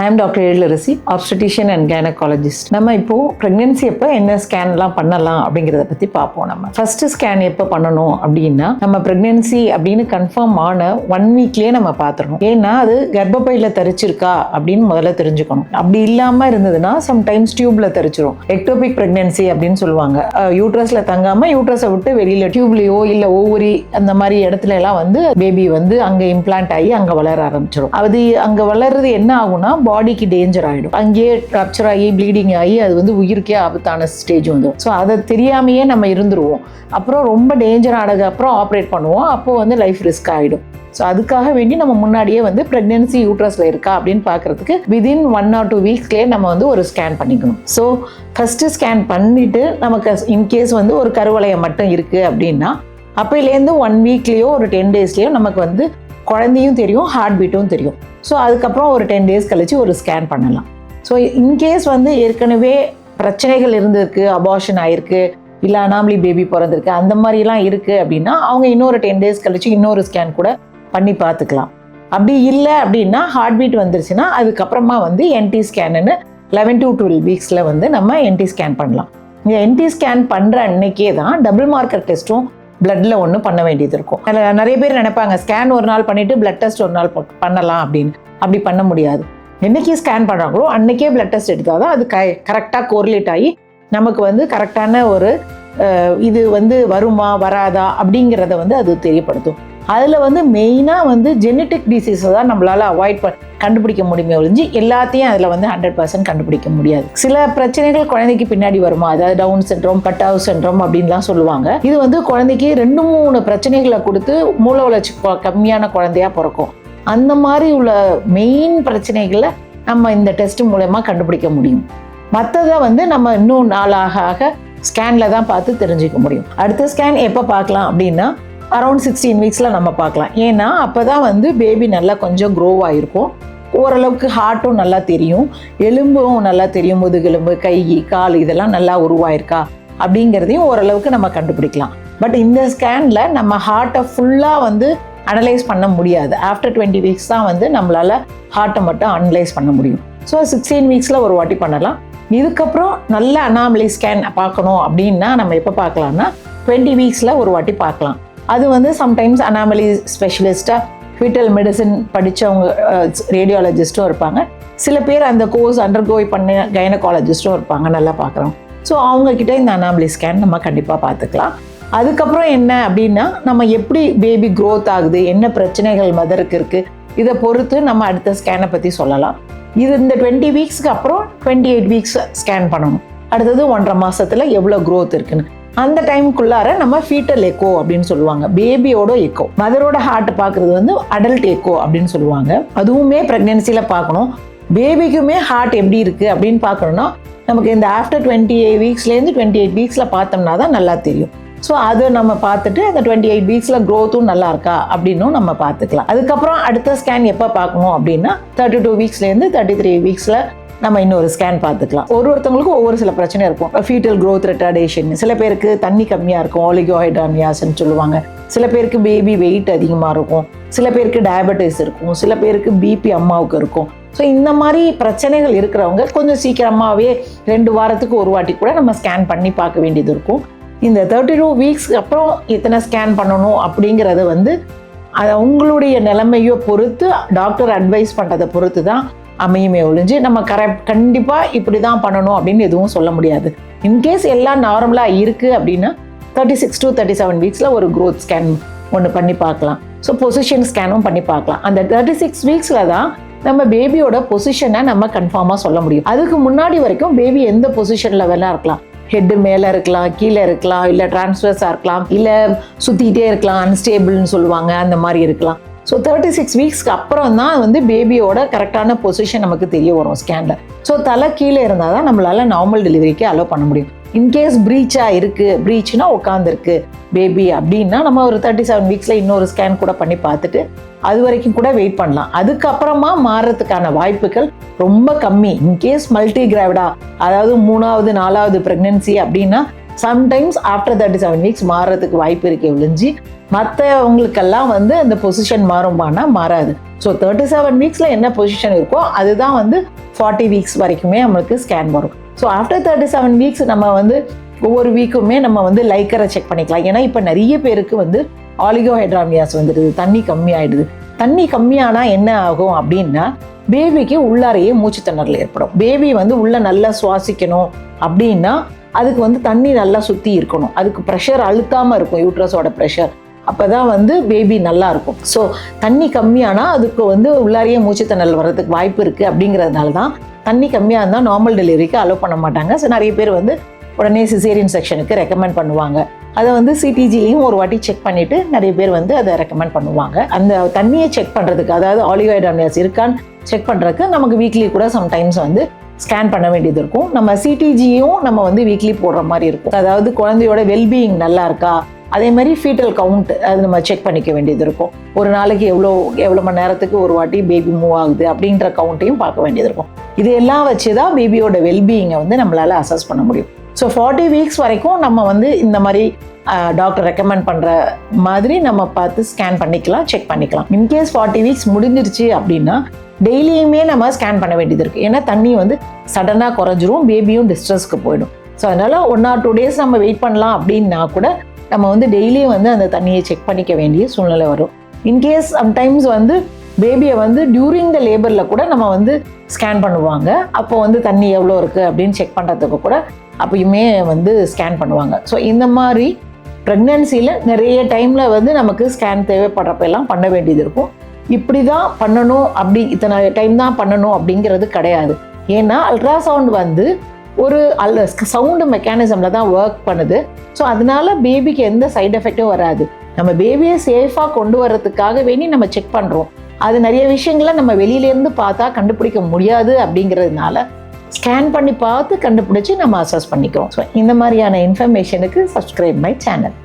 I am doctor Ezhilarasi obstetrician and gynaecologist நம்ம இப்போ pregnancy அப்போ என்ன ஸ்கேன்லாம் பண்ணலாம் அப்படிங்கிறத பற்றி பார்ப்போம் நம்ம. ஃபர்ஸ்ட் ஸ்கேன் எப்போ பண்ணணும் அப்படின்னா நம்ம ப்ரெக்னென்சி அப்படின்னு கன்ஃபார்ம் ஆன ஒன் வீக்லேயே நம்ம பார்த்துடணும். ஏன்னா அது கர்ப்பப்பையில் தரிச்சிருக்கா அப்படின்னு முதல்ல தெரிஞ்சுக்கணும். அப்படி இல்லாமல் இருந்ததுன்னா சம்டைம்ஸ் டியூப்ல தரிச்சிரும். எக்டோபிக் ப்ரெக்னென்சி அப்படின்னு சொல்லுவாங்க. யூட்ரஸில் தங்காமல் யூட்ரஸை விட்டு வெளியில் டியூப்லேயோ இல்லை ஓவரி அந்த மாதிரி இடத்துல எல்லாம் வந்து பேபி வந்து அங்கே இம்ப்ளான்ட் ஆகி அங்கே வளர ஆரம்பிச்சிடும் அது அங்கே வளர்றது என்ன ஆகும்னா பாடிக்கு டேஞ்சர் ஆகிடும் அங்கேயே ரப்சர் ஆகி ப்ளீடிங் ஆகி அது வந்து உயிருக்கே ஆபத்தான ஸ்டேஜ் வந்துடும் ஸோ அதை தெரியாமையே நம்ம இருந்துருவோம். அப்புறம் ரொம்ப டேஞ்சர் ஆனதுக்கு அப்புறம் ஆப்ரேட் பண்ணுவோம். அப்போ வந்து லைஃப் ரிஸ்க் ஆகிடும் ஸோ அதுக்காக வேண்டி நம்ம முன்னாடியே வந்து ப்ரெக்னென்சி யூட்ரஸில் இருக்கா அப்படின்னு பார்க்குறதுக்கு விதின் ஒன் ஆர் டூ வீக்ஸ்லேயே நம்ம வந்து ஒரு ஸ்கேன் பண்ணிக்கணும். ஸோ ஃபஸ்ட்டு ஸ்கேன் பண்ணிவிட்டு நமக்கு இன்கேஸ் வந்து ஒரு கருவளையம் மட்டும் இருக்குது அப்படின்னா அப்போலேருந்து ஒன் வீக்லேயோ ஒரு டென் டேஸ்லேயோ நமக்கு வந்து குழந்தையும் தெரியும் ஹார்ட் பீட்டும் தெரியும். ஸோ அதுக்கப்புறம் ஒரு டென் டேஸ் கழித்து ஒரு ஸ்கேன் பண்ணலாம். ஸோ இன்கேஸ் வந்து ஏற்கனவே பிரச்சனைகள் இருந்திருக்கு அபார்ஷன் ஆயிருக்கு இல்லை அனாமலி பேபி பிறந்திருக்கு அந்த மாதிரிலாம் இருக்குது அப்படின்னா அவங்க இன்னொரு டென் டேஸ் கழித்து இன்னொரு ஸ்கேன் கூட பண்ணி பார்த்துக்கலாம். அப்படி இல்லை அப்படின்னா ஹார்ட் பீட் வந்துருச்சுன்னா அதுக்கப்புறமா வந்து என்டி ஸ்கேனுன்னு லெவன் டு டுவெல் வீக்ஸில் வந்து நம்ம என்டி ஸ்கேன் பண்ணலாம். இந்த என்டி ஸ்கேன் பண்ணுற அன்னைக்கே தான் டபுள் மார்க்கர் டெஸ்ட்டும் பிளட்டில் ஒன்று பண்ண வேண்டியது இருக்கும். அதில் நிறைய பேர் நினைப்பாங்க ஸ்கேன் ஒரு நாள் பண்ணிவிட்டு பிளட் டெஸ்ட் ஒரு நாள் பண்ணலாம் அப்படின்னு. அப்படி பண்ண முடியாது. என்னைக்கு ஸ்கேன் பண்ணுறாங்களோ அன்றைக்கே பிளட் டெஸ்ட் எடுத்தால் தான் அது க கரெக்டாக கோரிலேட் ஆகி நமக்கு வந்து கரெக்டான ஒரு இது வந்து வருமா வராதா அப்படிங்கிறத வந்து அது தெரியப்படுத்தும். அதில் வந்து மெயினாக வந்து ஜெனட்டிக் டிசீஸை தான் நம்மளால் அவாய்ட் ப கண்டுபிடிக்க முடியுமே ஒழிஞ்சு எல்லாத்தையும் அதில் வந்து ஹண்ட்ரட் பர்சன்ட் கண்டுபிடிக்க முடியாது. சில பிரச்சனைகள் குழந்தைக்கு பின்னாடி வருமா? அதாவது டவுன் சென்ட்ரோம் பட்டாவு சென்ட்ரோம் அப்படின்லாம் சொல்லுவாங்க. இது வந்து குழந்தைக்கு ரெண்டு மூணு பிரச்சனைகளை கொடுத்து மூல வளர்ச்சி கம்மியான குழந்தையா பிறக்கும். அந்த மாதிரி உள்ள மெயின் பிரச்சனைகளை நம்ம இந்த டெஸ்ட் மூலயமா கண்டுபிடிக்க முடியும். மற்றதை வந்து நம்ம இன்னும் நாளாக ஆக ஸ்கேனில் தான் பார்த்து தெரிஞ்சுக்க முடியும். அடுத்த ஸ்கேன் எப்போ பார்க்கலாம் அப்படின்னா அரௌண்ட் சிக்ஸ்டீன் வீக்ஸில் நம்ம பார்க்கலாம். ஏன்னா அப்போ தான் வந்து பேபி நல்லா கொஞ்சம் க்ரோ ஆகிருக்கும் ஓரளவுக்கு ஹார்ட்டும் நல்லா தெரியும். எலும்பும் நல்லா தெரியும். முதுகெலும்பு கை கால் இதெல்லாம் நல்லா உருவாயிருக்கா? அப்படிங்கிறதையும் ஓரளவுக்கு நம்ம கண்டுபிடிக்கலாம். பட் இந்த ஸ்கேனில் நம்ம ஹார்ட்டை ஃபுல்லாக வந்து அனலைஸ் பண்ண முடியாது. ஆஃப்டர் டுவெண்ட்டி வீக்ஸ் தான் வந்து நம்மளால் ஹார்ட்டை மட்டும் அனலைஸ் பண்ண முடியும். ஸோ சிக்ஸ்டீன் வீக்ஸில் ஒரு வாட்டி பண்ணலாம். இதுக்கப்புறம் நல்ல அனாமலி ஸ்கேன் பார்க்கணும் அப்படின்னா நம்ம எப்போ பார்க்கலாம்னா டுவெண்ட்டி வீக்ஸில் ஒரு வாட்டி பார்க்கலாம். அது வந்து சம்டைம்ஸ் அனாமலி ஸ்பெஷலிஸ்ட்டாக ஃபீட்டல் மெடிசன் படித்தவங்க ரேடியாலஜிஸ்ட்டும் இருப்பாங்க. சில பேர் அந்த கோர்ஸ் அண்டர்கோய் பண்ண கைனகாலஜிஸ்ட்டும் இருப்பாங்க நல்லா பார்க்குறோம் ஸோ அவங்கக்கிட்ட இந்த அனாமலி ஸ்கேன் நம்ம கண்டிப்பாக பார்த்துக்கலாம். அதுக்கப்புறம் என்ன அப்படின்னா நம்ம எப்படி பேபி க்ரோத் ஆகுது என்ன பிரச்சனைகள் மதருக்கு இருக்குது இதை பொறுத்து நம்ம அடுத்த ஸ்கேனை பற்றி சொல்லலாம். இது இந்த டுவெண்ட்டி வீக்ஸ்க்கு அப்புறம் டுவெண்ட்டி எயிட் வீக்ஸ் ஸ்கேன் பண்ணணும். அடுத்தது ஒன்றரை மாதத்தில் எவ்வளோ க்ரோத் இருக்குன்னு. அந்த டைமுக்குள்ளார நம்ம ஃபீட்டல் எக்கோ அப்படின்னு சொல்லுவாங்க. பேபியோட எக்கோ மதரோட ஹார்ட் பார்க்குறது வந்து அடல்ட் எக்கோ அப்படின்னு சொல்லுவாங்க. அதுவுமே ப்ரெக்னென்சியில் பார்க்கணும். பேபிக்குமே ஹார்ட் எப்படி இருக்குது அப்படின்னு பார்க்கணும்னா நமக்கு இந்த ஆஃப்டர் டுவெண்ட்டி எயிட் வீக்ஸ்லேருந்து டுவெண்ட்டி எயிட் வீக்ஸில் பார்த்தோம்னா தான் நல்லா தெரியும். ஸோ அதை நம்ம பார்த்துட்டு அந்த டுவெண்ட்டி எயிட் வீக்ஸில் க்ரோத்தும் நல்லா இருக்கா அப்படின்னும் நம்ம பார்த்துக்கலாம். அதுக்கப்புறம் அடுத்த ஸ்கேன் எப்போ பார்க்கணும் அப்படின்னா தேர்ட்டி டூ வீக்ஸ்லேருந்து தேர்ட்டி த்ரீ வீக்ஸில் நம்ம இன்னொரு ஸ்கேன் பார்த்துக்கலாம். ஒரு ஒருத்தவங்களுக்கும் ஒவ்வொரு சில பிரச்சனை இருக்கும். ஃபீட்டல் க்ரோத் ரெட்டாடேஷன் சில பேருக்கு தண்ணி கம்மியாக இருக்கும். ஆலிகோஹைட்ராமியாஸ்ன்னு சொல்லுவாங்க. சில பேருக்கு பேபி வெயிட் அதிகமாக இருக்கும். சில பேருக்கு டயபெட்டிஸ் இருக்கும். சில பேருக்கு பிபி அம்மாவுக்கு இருக்கும். ஸோ இந்த மாதிரி பிரச்சனைகள் இருக்கிறவங்க கொஞ்சம் சீக்கிரமாகவே ரெண்டு வாரத்துக்கு ஒரு வாட்டி கூட நம்ம ஸ்கேன் பண்ணி பார்க்க வேண்டியது இருக்கும். இந்த தேர்ட்டி டூ வீக்ஸ்க்கு அப்புறம் எத்தனை ஸ்கேன் பண்ணணும் அப்படிங்கிறத வந்து அது உங்களுடைய நிலைமையோ பொறுத்து டாக்டர் அட்வைஸ் பண்ணுறதை பொறுத்து தான் அமையுமே ஒழிஞ்சு நம்ம கரெக்ட் கண்டிப்பாக இப்படி தான் பண்ணணும் அப்படின்னு எதுவும் சொல்ல முடியாது. இன்கேஸ் எல்லாம் நார்மலாக இருக்குது அப்படின்னா thirty six to thirty seven வீக்ஸில் ஒரு க்ரோத் ஸ்கேன் ஒன்று பண்ணி பார்க்கலாம். ஸோ பொசிஷன் ஸ்கேனும் பண்ணி பார்க்கலாம். அந்த தேர்ட்டி சிக்ஸ் வீக்ஸில் தான் நம்ம பேபியோட பொசிஷனை நம்ம கன்ஃபார்மாக சொல்ல முடியும். அதுக்கு முன்னாடி வரைக்கும் பேபி எந்த பொசிஷனில் வேணால் இருக்கலாம். ஹெட்டு மேலே இருக்கலாம் கீழே இருக்கலாம் இல்லை டிரான்ஸ்வர்ஸாக இருக்கலாம் இல்லை சுற்றிக்கிட்டே இருக்கலாம் அன்ஸ்டேபிள்னு சொல்லுவாங்க அந்த மாதிரி இருக்கலாம். ஸோ தேர்ட்டி சிக்ஸ் வீக்ஸ்க்கு அப்புறம் தான் வந்து பேபியோட கரெக்டான பொசிஷன் நமக்கு தெரிய வரும் ஸ்கேனில் ஸோ தலை கீழே இருந்தால் தான் நம்மளால் நார்மல் டெலிவரிக்கு அலோவ் பண்ண முடியும். இன்கேஸ் ப்ரீச்சாக இருக்குது ப்ரீச்னா உட்காந்துருக்கு பேபி அப்படின்னா நம்ம ஒரு தேர்ட்டி செவன் வீக்ஸில் இன்னொரு ஸ்கேன் கூட பண்ணி பார்த்துட்டு அது வரைக்கும் கூட வெயிட் பண்ணலாம். அதுக்கப்புறமா மாறுறதுக்கான வாய்ப்புகள் ரொம்ப கம்மி. இன்கேஸ் மல்டி கிராவிடா அதாவது மூணாவது நாலாவது ப்ரெக்னென்சி அப்படின்னா sometimes after thirty seven weeks மாறுறதுக்கு வாய்ப்பு இருக்கே ஒழிஞ்சு மற்றவங்களுக்கெல்லாம் வந்து அந்த பொசிஷன் மாறும்பானா மாறாது. ஸோ தேர்ட்டி செவன் வீக்ஸில் என்ன பொசிஷன் இருக்கோ அதுதான் வந்து ஃபார்ட்டி வீக்ஸ் வரைக்குமே நம்மளுக்கு ஸ்கேன் வரும். So after thirty seven weeks நம்ம வந்து ஒவ்வொரு வீக்குமே நம்ம வந்து லைக்கரை செக் பண்ணிக்கலாம். ஏன்னா இப்போ நிறைய பேருக்கு வந்து ஆலிகோ ஹைட்ராமியாஸ் வந்துடுது தண்ணி கம்மியாயிடுது. தண்ணி கம்மியானா என்ன ஆகும் அப்படின்னா பேபிக்கு உள்ளாரையே மூச்சு திணறல் ஏற்படும். பேபி வந்து உள்ள நல்லா சுவாசிக்கணும் அப்படின்னா அதுக்கு வந்து தண்ணி நல்லா சுற்றி இருக்கணும். அதுக்கு ப்ரெஷர் அழுத்தாமல் இருக்கும் யூட்ரஸோட ப்ரெஷர் அப்போ தான் வந்து பேபி நல்லா இருக்கும். ஸோ தண்ணி கம்மியானா அதுக்கு வந்து உள்ளாரையே மூச்சு வர்றதுக்கு வாய்ப்பு இருக்குது அப்படிங்கிறதுனால தான் தண்ணி கம்மியாக இருந்தால் நார்மல் டெலிவரிக்கு அலோவ் பண்ண மாட்டாங்க. ஸோ நிறைய பேர் வந்து உடனே சிசேரியன் செக்ஷனுக்கு ரெக்கமெண்ட் பண்ணுவாங்க. அதை வந்து சிடிஜிலையும் ஒரு வாட்டி செக் பண்ணிவிட்டு நிறைய பேர் வந்து அதை ரெக்கமெண்ட் பண்ணுவாங்க. அந்த தண்ணியை செக் பண்ணுறதுக்கு அதாவது ஆலிகாய்டாமியாஸ் இருக்கான்னு செக் பண்ணுறதுக்கு நமக்கு வீக்லி கூட சம்டைம்ஸ் வந்து ஸ்கேன் பண்ண வேண்டியது இருக்கும். நம்ம சிடிஜியும் நம்ம வந்து வீக்லி போடுற மாதிரி இருக்கும். அதாவது குழந்தையோட வெல்பீயிங் நல்லா இருக்கா? அதே மாதிரி ஃபீட்டல் கவுண்ட் அது நம்ம செக் பண்ணிக்க வேண்டியது இருக்கும். ஒரு நாளைக்கு எவ்வளோ எவ்வளோ மணி நேரத்துக்கு ஒரு வாட்டி பேபி மூவ் ஆகுது அப்படின்ற கவுண்ட்டையும் பார்க்க வேண்டியது இருக்கும். இதையெல்லாம் வச்சு தான் பேபியோட வெல்பீயிங்கை வந்து நம்மளால் அசஸ் பண்ண முடியும். ஸோ ஃபார்ட்டி வீக்ஸ் வரைக்கும் நம்ம வந்து இந்த மாதிரி டாக்டர் ரெக்கமெண்ட் பண்ணுற மாதிரி நம்ம பார்த்து ஸ்கேன் பண்ணிக்கலாம் செக் பண்ணிக்கலாம். இன்கேஸ் ஃபார்ட்டி வீக்ஸ் முடிஞ்சிருச்சு அப்படின்னா டெய்லியுமே நம்ம ஸ்கேன் பண்ண வேண்டியது இருக்குது ஏன்னா தண்ணி வந்து சடனாக குறைஞ்சிரும் பேபியும் டிஸ்ட்ரெஸ்க்கு போயிடும். ஸோ அதனால் ஒன் ஆர் டூ டேஸ் நம்ம வெயிட் பண்ணலாம் அப்படின்னா கூட நம்ம வந்து டெய்லியும் வந்து அந்த தண்ணியை செக் பண்ணிக்க வேண்டிய சூழ்நிலை வரும். இன்கேஸ் சம்டைம்ஸ் வந்து பேபியை வந்து டியூரிங் த லேபரில் கூட நம்ம வந்து ஸ்கேன் பண்ணுவாங்க. அப்போ வந்து தண்ணி எவ்வளோ இருக்குது அப்படின்னு செக் பண்ணுறதுக்கு கூட அப்பயுமே வந்து ஸ்கேன் பண்ணுவாங்க. ஸோ இந்த மாதிரி ப்ரெக்னென்சியில் நிறைய டைமில் வந்து நமக்கு ஸ்கேன் தேவைப்படுறப்ப எல்லாம் பண்ண வேண்டியது இருக்கும். இப்படி தான் பண்ணணும் அப்படி இத்தனை டைம் தான் பண்ணணும் அப்படிங்கிறது கிடையாது. ஏன்னா அல்ட்ராசவுண்ட் வந்து ஒரு அல் சவுண்டு மெக்கானிசமில் தான் ஒர்க் பண்ணுது. ஸோ அதனால பேபிக்கு எந்த சைட் எஃபெக்டும் வராது. நம்ம பேபியை சேஃபாக கொண்டு வர்றதுக்காக வேண்டி நம்ம செக் பண்ணுறோம் அது நிறைய விஷயங்களை நம்ம வெளியிலேருந்து பார்த்தா கண்டுபிடிக்க முடியாது அப்படிங்கிறதுனால ஸ்கேன் பண்ணி பார்த்து கண்டுபிடிச்சி நம்ம அசஸ் பண்ணிக்கிறோம். ஸோ இந்த மாதிரியான இன்ஃபர்மேஷனுக்கு சப்ஸ்கிரைப் மை சேனல்